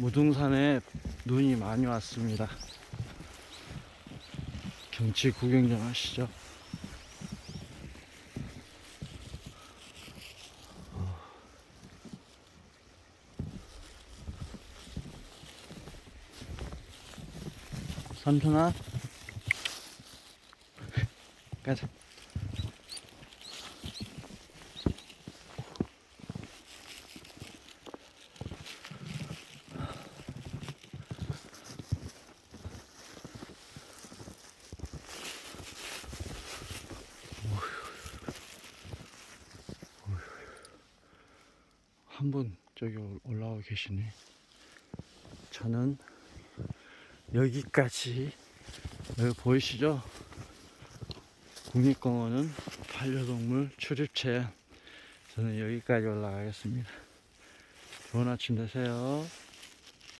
무등산에 눈이 많이 왔습니다. 경치 구경 좀 하시죠. 삼촌아 가자 한 분 저기 올- 올라와 계시네. 저는 여기까지 여기 보이시죠? 국립공원은 반려동물 출입 제한 저는 여기까지 올라가겠습니다. 좋은 아침 되세요